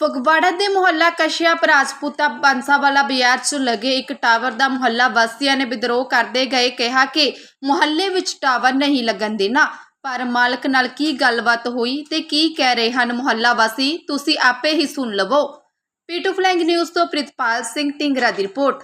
ਫਗਵਾੜਾ ਦੇ ਮੁਹੱਲਾ ਕਸ਼ਿਆਪ ਰਾਜਪੂਤਾ ਬੰਸਾਵਾਲਾ ਬਾਜ਼ਾਰ 'ਚ ਲੱਗੇ ਇੱਕ ਟਾਵਰ ਦਾ ਮੁਹੱਲਾ ਵਾਸੀਆਂ ਨੇ ਵਿਦਰੋਹ ਕਰਦੇ ਗਏ ਕਿਹਾ ਕਿ ਮੁਹੱਲੇ ਵਿੱਚ ਟਾਵਰ ਨਹੀਂ ਲੱਗਣ ਦੇਣਾ। ਪਰ ਮਾਲਕ ਨਾਲ ਕੀ ਗੱਲਬਾਤ ਹੋਈ ਤੇ ਕੀ ਕਹਿ ਰਹੇ ਹਨ ਮੁਹੱਲਾ ਵਾਸੀ? ਤੁਸੀਂ ਆਪੇ ਹੀ ਸੁਣ ਲਵੋ। ਪੀਟੂ ਫਲੈਂਗ ਨਿਊਜ਼ ਤੋਂ ਪ੍ਰਿਤਪਾਲ ਸਿੰਘ ਢਿੰਗਰਾ ਦੀ ਰਿਪੋਰਟ।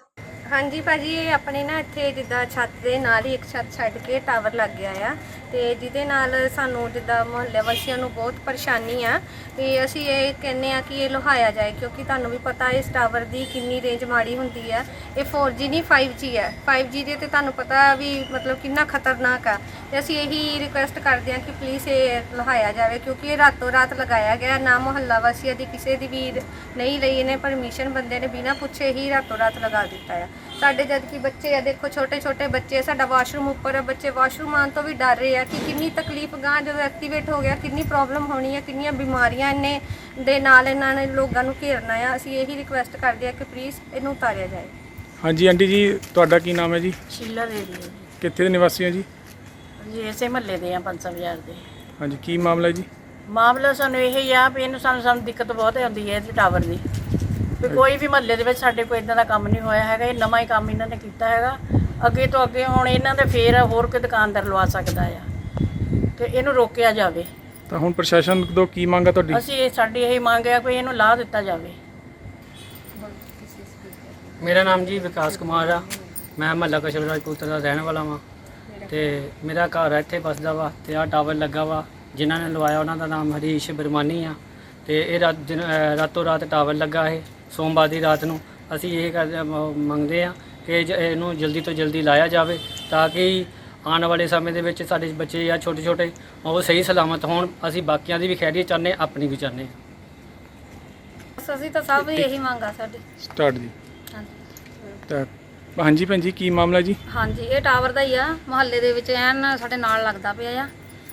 ਹਾਂਜੀ ਭਾਜੀ, ਇਹ ਆਪਣੇ ਨਾ ਇੱਥੇ ਜਿੱਦਾਂ ਛੱਤ ਦੇ ਨਾਲ ਹੀ ਇੱਕ ਛੱਤ ਛੱਡ ਕੇ ਟਾਵਰ ਲੱਗ ਗਿਆ ਆ। ਤੇ ਜਿਹਦੇ ਨਾਲ ਸਾਨੂੰ ਜਿੱਦਾਂ ਮੁਹੱਲੇ ਵਾਸੀਆਂ ਨੂੰ ਬਹੁਤ ਪਰੇਸ਼ਾਨੀ ਆ ਤੇ ਅਸੀਂ ਇਹ ਕਹਿੰਨੇ ਆ ਕਿ ਇਹ ਲੁਹਾਇਆ ਜਾਏ, ਕਿਉਂਕਿ ਤੁਹਾਨੂੰ ਵੀ ਪਤਾ ਇਸ ਟਾਵਰ ਦੀ ਕਿੰਨੀ ਰੇਂਜ ਮਾੜੀ ਹੁੰਦੀ ਆ। ਇਹ 4G ਨਹੀਂ 5G ਹੈ 5G ਦੇ ਤੇ ਤੁਹਾਨੂੰ ਪਤਾ ਵੀ ਮਤਲਬ ਕਿੰਨਾ ਖਤਰਨਾਕ ਆ। ਤੇ ਅਸੀਂ ਇਹੀ ਰਿਕੁਐਸਟ ਕਰਦੇ ਆ ਕਿ ਪਲੀਜ਼ ਇਹ ਲੁਹਾਇਆ ਜਾਵੇ, ਕਿਉਂਕਿ ਇਹ ਰਾਤੋਂ ਰਾਤ ਲਗਾਇਆ ਗਿਆ, ਨਾ ਮੁਹੱਲਾ ਵਾਸੀਆਂ ਦੀ, ਕਿਸੇ ਦੀ ਵੀ ਨਹੀਂ ਲਈ ਇਹਨੇ ਪਰਮਿਸ਼ਨ ਬੰਦੇ ਨੇ ਬਿਨਾਂ ਪੁੱਛੇ ਹੀ ਰਾਤੋਂ ਰਾਤ ਲਗਾ ਦਿੱਤਾ ਆ। ਸਾਡੇ ਜਦ ਕਿ ਬੱਚੇ ਆ, ਦੇਖੋ ਛੋਟੇ ਛੋਟੇ ਬੱਚੇ ਸਾਡਾ ਵਾਸ਼ਰੂਮ ਉੱਪਰ ਹੈ ਬੱਚੇ ਵਾਸ਼ਰੂਮ ਆਉਣ ਤੋਂ ਵੀ ਡਰ ਰਹੇ ਆ। ਕਿ ਕਿੰਨੀ ਤਕਲੀਫ ਗਾਂ ਜਦੋਂ ਐਕਟੀਵੇਟ ਹੋ ਗਿਆ ਕਿੰਨੀ ਪ੍ਰੋਬਲਮ ਹੋਣੀ ਹੈ ਕਿੰਨੀਆਂ ਬਿਮਾਰੀਆਂ ਇਹਨੇ ਦੇ ਨਾਲ ਇਹਨਾਂ ਨੇ ਲੋਕਾਂ ਨੂੰ ਘੇਰਨਾ ਆ। ਅਸੀਂ ਇਹੀ ਰਿਕੁਐਸਟ ਕਰਦੇ ਆ ਕਿ ਪਲੀਜ਼ ਇਹਨੂੰ ਉਤਾਰਿਆ ਜਾਏ। ਹਾਂਜੀ ਆਂਟੀ ਜੀ ਤੁਹਾਡਾ ਕੀ ਨਾਮ ਹੈ ਜੀ? ਸ਼ੀਲਾ ਦੇਵੀ ਹੈ ਕਿੱਥੇ ਦੇ ਨਿਵਾਸੀ ਹੋ ਜੀ? ਜੀ ਇਸੇ ਮਹੱਲੇ ਦੇ ਆ 500 ਬਾਜ਼ਾਰ ਦੇ। ਹਾਂਜੀ ਕੀ ਮਾਮਲਾ ਹੈ ਜੀ? ਮਾਮਲਾ ਸਾਨੂੰ ਇਹ ਹੀ ਆ ਵੀ ਇਹਨੂੰ ਸਾਨੂੰ ਸਾਨੂੰ ਦਿੱਕਤ ਬਹੁਤ ਆਉਂਦੀ ਹੈ ਇਹਦੇ ਟਾਵਰ ਦੀ। ਵੀ ਕੋਈ ਵੀ ਮਹੱਲੇ ਦੇ ਵਿੱਚ ਸਾਡੇ ਕੋਈ ਇਦਾਂ ਦਾ ਕੰਮ ਨਹੀਂ ਹੋਇਆ ਹੈਗਾ ਇਹ ਨਵਾਂ ਹੀ ਕੰਮ ਇਹਨਾਂ ਨੇ ਕੀਤਾ ਹੈਗਾ। ਅੱਗੇ ਤੋਂ ਅੱਗੇ ਹੁਣ ਇਹਨਾਂ ਦੇ ਫੇਰ ਹੋਰ ਕੋਈ ਦੁਕਾਨਦਾਰ ਲਵਾ ਸਕਦਾ ਆ। ਤੇ ਇਹਨੂੰ ਰੋਕਿਆ ਜਾਵੇ। ਤਾਂ ਹੁਣ ਪ੍ਰਸ਼ਾਸਨ ਤੋਂ ਕੀ ਮੰਗ ਹੈ ਤੁਹਾਡੀ? ਅਸੀਂ ਇਹ ਸਾਡੀ ਇਹ ਮੰਗ ਹੈ ਕੋਈ ਇਹਨੂੰ ਲਾ ਦਿੱਤਾ ਜਾਵੇ। ਮੇਰਾ ਨਾਮ ਜੀ ਵਿਕਾਸ ਕੁਮਾਰ ਆ। ਮੈਂ ਮਹੱਲਾ ਕਸ਼ਮ ਰਾਜਪੂਤ ਦਾ ਰਹਿਣ ਵਾਲਾ ਵਾਂ। ਤੇ ਮੇਰਾ ਘਰ ਇੱਥੇ ਬਸਦਾ ਵਾ ਤੇ ਆਹ ਟਾਵਰ ਲੱਗਾ ਵਾ। ਜਿਨ੍ਹਾਂ ਨੇ ਲਵਾਇਆ ਉਹਨਾਂ ਦਾ ਨਾਮ ਹਰੀਸ਼ ਬਰਮਾਨੀ ਆ। ਤੇ ਇਹ ਰਾਤ ਰਾਤੋਂ ਰਾਤ ਟਾਵਰ ਲੱਗਾ ਹੈ ਸੋਮਵਾਰ ਦੀ ਰਾਤ ਨੂੰ ਅਸੀਂ ਇਹ ਮੰਗਦੇ ਆ ਕਿ ਜ- ਇਹਨੂੰ ਜਲਦੀ ਤੋਂ ਜਲਦੀ ਲਾਇਆ ਜਾਵੇ ਤਾਂ ਕਿ ਆਉਣ ਵਾਲੇ ਸਮੇਂ ਦੇ ਵਿੱਚ ਸਾਡੇ ਬੱਚੇ ਆ ਛੋਟੇ ਛੋਟੇ ਉਹ ਸਹੀ ਸਲਾਮਤ ਹੋਣ। ਅਸੀਂ ਬਾਕੀਆਂ ਦੀ ਵੀ ਖੈਰੀਅਤ ਚਾਹੁੰਦੇ ਆਪਣੀ ਵੀ ਚਾਹੁੰਦੇ ਹਾਂ। ਬਸ ਅਸੀਂ ਤਾਂ ਸਭ ਇਹੀ ਮੰਗ ਆ ਸਾਡੀ। ਸਟਾਰਟ ਜੀ। ਹਾਂਜੀ। ਤਾਂ ਹਾਂਜੀ ਭੈਣ ਜੀ ਕੀ ਮਾਮਲਾ ਜੀ? ਹਾਂਜੀ ਇਹ ਟਾਵਰ ਦਾ ਹੀ ਆ। ਮੁਹੱਲੇ ਦੇ ਵਿੱਚ ਐਨ ਸਾਡੇ ਨਾਲ ਲੱਗਦਾ ਪਿਆ ਆ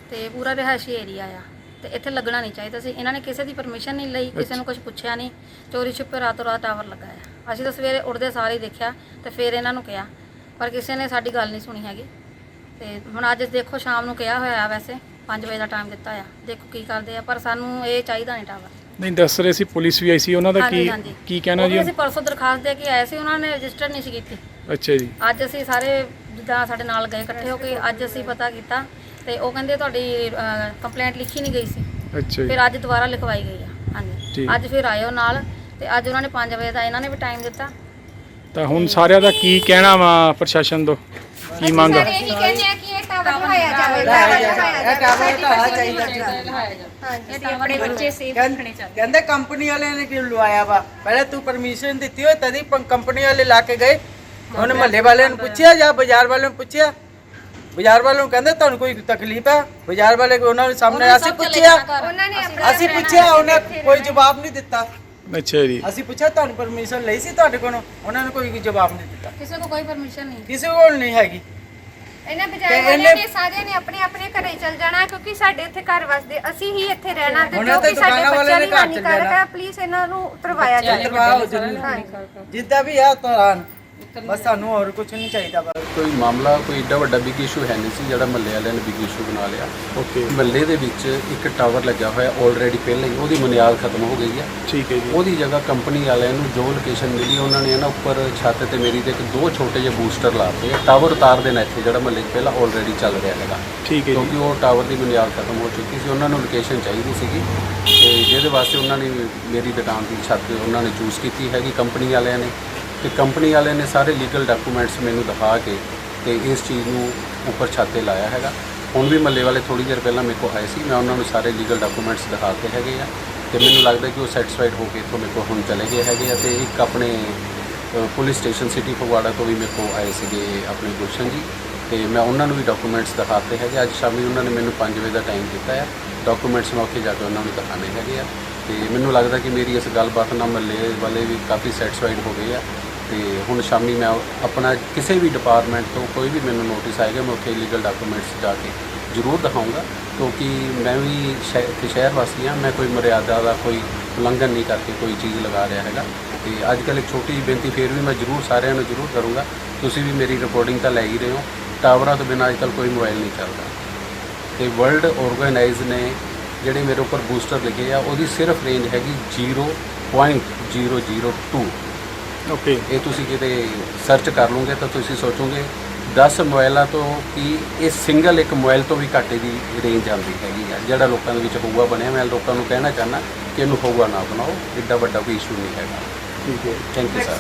ਤੇ ਪੂਰਾ ਰਿਹਾਇਸ਼ੀ ਏਰੀਆ ਆ। ਤੇ ਇੱਥੇ ਲੱਗਣਾ ਨਹੀਂ ਚਾਹੀਦਾ ਸੀ। ਇਹਨਾਂ ਨੇ ਕਿਸੇ ਦੀ ਪਰਮਿਸ਼ਨ ਨਹੀਂ ਲਈ ਕਿਸੇ ਨੂੰ ਕੁਝ ਪੁੱਛਿਆ ਨਹੀਂ। ਚੋਰੀ ਛੁਪੇ ਰਾਤੋਂ ਰਾਤ ਟਾਵਰ ਲਗਾਇਆ। ਅਸੀਂ ਤਾਂ ਸਵੇਰੇ ਉੱਠਦੇ ਸਾਰੇ ਹੀ ਦੇਖਿਆ ਤੇ ਫਿਰ ਇਹਨਾਂ ਨੂੰ ਕਿਹਾ ਪਰ ਕਿਸੇ ਨੇ ਸਾਡੀ ਗੱਲ ਨਹੀਂ ਸੁਣੀ ਹੈਗੀ। ਤੇ ਹੁਣ ਅੱਜ ਦੇਖੋ ਸ਼ਾਮ ਨੂੰ ਕਿਹਾ ਹੋਇਆ ਆ ਵੈਸੇ 5 ਵਜੇ ਦਾ ਟਾਈਮ ਦਿੱਤਾ ਆ। ਦੇਖੋ ਕੀ ਕਰਦੇ ਆ ਪਰ ਸਾਨੂੰ ਇਹ ਚਾਹੀਦਾ ਨਹੀਂ ਟਾਵਰ। ਨਹੀਂ ਦੱਸ ਰਹੇ ਸੀ ਪੁਲਿਸ ਵੀ ਆਈ ਸੀ ਉਹਨਾਂ ਦਾ ਕੀ ਕੀ ਕਹਿਣਾ ਜੀ? ਅਸੀਂ ਪਰਸੋਂ ਦਰਖਾਸਤ ਦੇ ਕੇ ਆਏ ਸੀ ਉਹਨਾਂ ਨੇ ਰਜਿਸਟਰ ਨਹੀਂ ਸੀ ਕੀਤੀ। ਅੱਛਾ ਜੀ। ਅੱਜ ਅਸੀਂ ਸਾਰੇ ਜਿੱਦਾਂ ਸਾਡੇ ਨਾਲ ਗਏ ਇਕੱਠੇ ਹੋ ਕੇ ਅੱਜ ਅਸੀਂ ਪਤਾ ਕੀਤਾ ਤੇ ਉਹ ਕਹਿੰਦੇ ਤੁਹਾਡੀ ਕੰਪਲੇਂਟ ਲਿਖੀ ਨਹੀਂ ਗਈ ਸੀ। ਅੱਛਾ ਜੀ। ਫਿਰ ਅੱਜ ਦੁਬਾਰਾ ਲਿਖਵਾਈ ਗਈ ਆ। ਹਾਂਜੀ। ਅੱਜ ਫਿਰ ਆਇਓ ਨਾਲ ਤੇ ਅੱਜ ਉਹਨਾਂ ਨੇ 5 ਵਜੇ ਦਾ ਇਹਨਾਂ ਨੇ ਵੀ ਟਾਈਮ ਦਿੱਤਾ। ਤਾਂ ਹੁਣ ਸਾਰਿਆਂ ਦਾ ਕੀ ਕਹਿਣਾ ਵਾ ਪ੍ਰਸ਼ਾਸਨ ਤੋਂ? ਕੀ ਮੰਗ ਆ? ਇਹੀ ਕਹਿੰਦੇ ਆ ਕਿ ਇਹ ਟਾਵਰ ਲੁਹਾਇਆ ਜਾਵੇ ਇਹ ਟਾਵਰ ਲੁਹਾਇਆ ਚਾਹੀਦਾ ਹਾਂਜੀ ਆਪਣੇ ਬੱਚੇ ਸੇਫ ਰੱਖਣੇ ਚਾਹੀਦੇ ਕਹਿੰਦੇ ਕੰਪਨੀ ਵਾਲਿਆਂ ਨੇ ਕਿਉਂ ਲਵਾਇਆ ਵਾ? ਪਹਿਲੇ ਤੂੰ ਪਰਮਿਸ਼ਨ ਦਿੱਤੀ ਹੋਏ ਤਦੀ ਕੰਪਨੀ ਵਾਲੇ ਲਾ ਕੇ ਗਏ। ਉਹਨੇ ਮਹੱਲੇ ਵਾਲਿਆਂ ਨੂੰ ਪੁੱਛਿਆ ਜਾਂ ਬਾਜ਼ਾਰ ਵਾਲਿਆਂ ਨੂੰ ਪੁੱਛਿਆ? ਬਾਜ਼ਾਰ ਵਾਲਿਆਂ ਨੂੰ ਕਹਿੰਦੇ ਤੁਹਾਨੂੰ ਕੋਈ ਤਕਲੀਫ ਹੈ ਬਾਜ਼ਾਰ ਵਾਲੇ ਕੋ ਉਹਨਾਂ ਦੇ ਸਾਹਮਣੇ ਅਸੀਂ ਪੁੱਛਿਆ। ਉਹਨਾਂ ਨੇ ਆਪਣਾ ਅਸੀਂ ਪੁੱਛਿਆ ਉਹਨੇ ਕੋਈ ਜਵਾਬ ਨਹੀਂ ਦਿੱਤਾ। ਅੱਛਾ ਜੀ। ਅਸੀਂ ਪੁੱਛਿਆ ਤੁਹਾਨੂੰ ਪਰਮਿਸ਼ਨ ਲਈ ਸੀ ਤੁਹਾਡੇ ਕੋਲੋਂ? ਉਹਨਾਂ ਨੇ ਕੋਈ ਜਵਾਬ ਨਹੀਂ ਦਿੱਤਾ। ਕਿਸੇ ਕੋਲ ਕੋਈ ਪਰਮਿਸ਼ਨ ਨਹੀਂ। ਕਿਸੇ ਕੋਲ ਨਹੀਂ ਹੈਗੀ। ਇਹਨਾਂ ਬਜਾਏ ਵਾਲਿਆਂ ਨੇ ਸਾਰਿਆਂ ਨੇ ਆਪਣੇ ਆਪਣੇ ਘਰੇ ਚਲ ਜਾਣਾ ਕਿਉਂਕਿ ਸਾਡੇ ਇੱਥੇ ਘਰ ਵਸਦੇ ਅਸੀਂ ਹੀ ਇੱਥੇ ਰਹਿਣਾ ਤੇ ਜੋ ਕਿ ਸਾਡੇ ਬੱਚਿਆਂ ਲਈ ਨੇ ਹਾਨੀਕਾਰਕ ਜਾਣਾ। ਹੈ ਪਲੀਜ਼ ਇਹਨਾਂ ਨੂੰ ਉਤਰਵਾਇਆ ਜਾਵੇ। ਜਿੱਦਾਂ ਵੀ ਆ ਤੋਰਾਨ ਬਸ ਸਾਨੂੰ ਹੋਰ ਕੁਝ ਨਹੀਂ ਚਾਹੀਦਾ ਬਸ। ਕੋਈ ਮਾਮਲਾ ਕੋਈ ਏਡਾ ਵੱਡਾ ਬਿਗ ਇਸ਼ੂ ਹੈ ਨਹੀਂ ਸੀ ਜਿਹੜਾ ਮਹੱਲੇ ਵਾਲਿਆਂ ਨੇ ਬਿਗ ਇਸ਼ੂ ਬਣਾ ਲਿਆ। ਓਕੇ ਮਹੱਲੇ ਦੇ ਵਿੱਚ ਇੱਕ ਟਾਵਰ ਲੱਗਿਆ ਹੋਇਆ ਆਲਰੇਡੀ ਪਹਿਲਾਂ ਹੀ ਉਹਦੀ ਬੁਨਿਆਦ ਖਤਮ ਹੋ ਗਈ ਹੈ। ਠੀਕ ਹੈ ਜੀ। ਉਹਦੀ ਜਗ੍ਹਾ ਕੰਪਨੀ ਵਾਲਿਆਂ ਨੂੰ ਜੋ ਲੋਕੇਸ਼ਨ ਮਿਲੀ ਉਹਨਾਂ ਨੇ ਨਾ ਉੱਪਰ ਛੱਤ ਤੇ ਮੇਰੀ ਤੇ ਇੱਕ ਦੋ ਛੋਟੇ ਜਿਹੇ ਬੂਸਟਰ ਲਾਤੇ ਟਾਵਰ ਉਤਾਰ ਦੇਣਾ ਇੱਥੇ ਜਿਹੜਾ ਮਹੱਲੇ 'ਚ ਪਹਿਲਾਂ ਆਲਰੇਡੀ ਚੱਲ ਰਿਹਾ ਹੈਗਾ। ਠੀਕ ਹੈ ਜੀ। ਕਿਉਂਕਿ ਉਹ ਟਾਵਰ ਦੀ ਬੁਨਿਆਦ ਖਤਮ ਹੋ ਚੁੱਕੀ ਸੀ ਉਹਨਾਂ ਨੂੰ ਲੋਕੇਸ਼ਨ ਚਾਹੀਦੀ ਸੀਗੀ। ਤੇ ਜਿਹਦੇ ਵਾਸਤੇ ਉਹਨਾਂ ਨੇ ਮੇਰੀ ਦੁਕਾਨ ਦੀ ਛੱਤ ਉਹਨਾਂ ਨੇ ਚੂਜ਼ ਕੀਤੀ ਹੈਗੀ ਕੰਪਨੀ ਵਾਲਿਆਂ ਨੇ। ਤੇ ਕੰਪਨੀ ਵਾਲੇ ਨੇ ਸਾਰੇ ਲੀਗਲ ਡਾਕੂਮੈਂਟਸ ਮੈਨੂੰ ਦਿਖਾ ਕੇ ਤੇ ਇਸ ਚੀਜ਼ ਨੂੰ ਉੱਪਰ ਛਾਤੇ ਲਾਇਆ ਹੈਗਾ। ਹੁਣ ਵੀ ਮੱਲੇ ਵਾਲੇ ਥੋੜੀ ਦੇਰ ਪਹਿਲਾਂ ਮੇਰੇ ਕੋਲ ਆਏ ਸੀ, ਮੈਂ ਉਹਨਾਂ ਨੂੰ ਸਾਰੇ ਲੀਗਲ ਡਾਕੂਮੈਂਟਸ ਦਿਖਾਤੇ ਹੈਗੇ ਆ ਤੇ ਮੈਨੂੰ ਲੱਗਦਾ ਕਿ ਉਹ ਸੈਟੀਸਫਾਈਡ ਹੋ ਕੇ ਇੱਥੋਂ ਮੇਰੇ ਕੋਲ ਹੁਣ ਚਲੇ ਗਏ ਹੈਗੇ ਆ ਤੇ ਇੱਕ ਆਪਣੇ ਪੁਲਿਸ ਸਟੇਸ਼ਨ ਸਿਟੀ ਫਗਵਾੜਾ ਤੋਂ ਵੀ ਮੇਰੇ ਕੋਲ ਆਏ ਸੀਗੇ ਆਪਣੇ ਗੁਲਸ਼ਨ ਜੀ ਤੇ ਮੈਂ ਉਹਨਾਂ ਨੂੰ ਵੀ ਡਾਕੂਮੈਂਟਸ ਦਿਖਾਤੇ ਹੈਗੇ। ਅੱਜ ਸ਼ਾਮੀ ਉਹਨਾਂ ਨੇ ਮੈਨੂੰ 5 ਵਜੇ ਦਾ ਟਾਈਮ ਦਿੱਤਾ ਹੈ ਡਾਕੂਮੈਂਟਸ ਮੈਂ ਉੱਥੇ ਜਾ ਕੇ ਉਹਨਾਂ ਨੂੰ ਦਿਖਾਣੇ ਹੈਗੇ ਆ। ਤੇ ਮੈਨੂੰ ਲੱਗਦਾ ਕਿ ਮੇਰੀ ਇਸ ਗੱਲਬਾਤ ਨਾਲ ਮੱਲੇ ਵਾਲੇ ਵੀ ਕਾਫੀ ਸੈਟੀਸਫਾਈਡ ਹੋ ਗਏ ਆ। ਤੇ ਹੁਣ ਸ਼ਾਮੀ ਮੈਂ ਆਪਣਾ ਕਿਸੇ ਵੀ ਡਿਪਾਰਟਮੈਂਟ ਤੋਂ ਕੋਈ ਵੀ ਮੈਨੂੰ ਨੋਟਿਸ ਆਏਗਾ, ਮੈਂ ਉੱਥੇ ਲੀਗਲ ਡਾਕੂਮੈਂਟਸ ਜਾ ਕੇ ਜ਼ਰੂਰ ਦਿਖਾਊਂਗਾ। ਕਿਉਂਕਿ ਮੈਂ ਵੀ ਸ਼ਹਿ- ਇੱਥੇ ਸ਼ਹਿਰ ਵਾਸੀ ਹਾਂ, ਮੈਂ ਕੋਈ ਮਰਿਆਦਾ ਦਾ ਕੋਈ ਉਲੰਘਣ ਨਹੀਂ ਕਰਕੇ ਕੋਈ ਚੀਜ਼ ਲਗਾ ਰਿਹਾ ਹੈਗਾ। ਤੇ ਅੱਜ ਕੱਲ੍ਹ ਇੱਕ ਛੋਟੀ ਜਿਹੀ ਬੇਨਤੀ ਫੇਰ ਵੀ ਮੈਂ ਜ਼ਰੂਰ ਸਾਰਿਆਂ ਨੂੰ ਜ਼ਰੂਰ ਕਰੂੰਗਾ, ਤੁਸੀਂ ਵੀ ਮੇਰੀ ਰਿਪੋਰਟਿੰਗ ਤਾਂ ਲੈ ਹੀ ਰਹੇ ਹੋ। ਟਾਵਰਾਂ ਤੋਂ ਬਿਨਾਂ ਅੱਜ ਕੱਲ੍ਹ ਕੋਈ ਮੋਬਾਈਲ ਨਹੀਂ ਚੱਲਦਾ। ਤੇ ਵਰਲਡ ਆਰਗੇਨਾਈਜ਼ ਨੇ ਜਿਹੜੇ ਮੇਰੇ ਉੱਪਰ ਬੂਸਟਰ ਲਿਖੇ ਆ ਉਹਦੀ ਸਿਰਫ ਰੇਂਜ ਹੈਗੀ 0.002 ਓਕੇ ਇਹ ਤੁਸੀਂ ਕਿਤੇ ਸਰਚ ਕਰ ਲਓਗੇ ਤਾਂ ਤੁਸੀਂ ਸੋਚੋਗੇ 10 ਮੋਬਾਈਲਾਂ ਤੋਂ ਕੀ ਇਹ ਸਿੰਗਲ ਇੱਕ ਮੋਬਾਈਲ ਤੋਂ ਵੀ ਘੱਟ ਦੀ ਰੇਂਜ ਆਉਂਦੀ ਹੈਗੀ ਆ। ਜਿਹੜਾ ਲੋਕਾਂ ਦੇ ਵਿੱਚ ਹੋਊਗਾ ਬਣਿਆ ਮੈਂ ਲੋਕਾਂ ਨੂੰ ਕਹਿਣਾ ਚਾਹੁੰਦਾ ਕਿ ਇਹਨੂੰ ਹੋਊਗਾ ਨਾ ਬਣਾਓ ਇੱਡਾ ਵੱਡਾ ਕੋਈ ਇਸ਼ੂ ਨਹੀਂ ਹੈਗਾ। ਠੀਕ ਹੈ। Thank you sir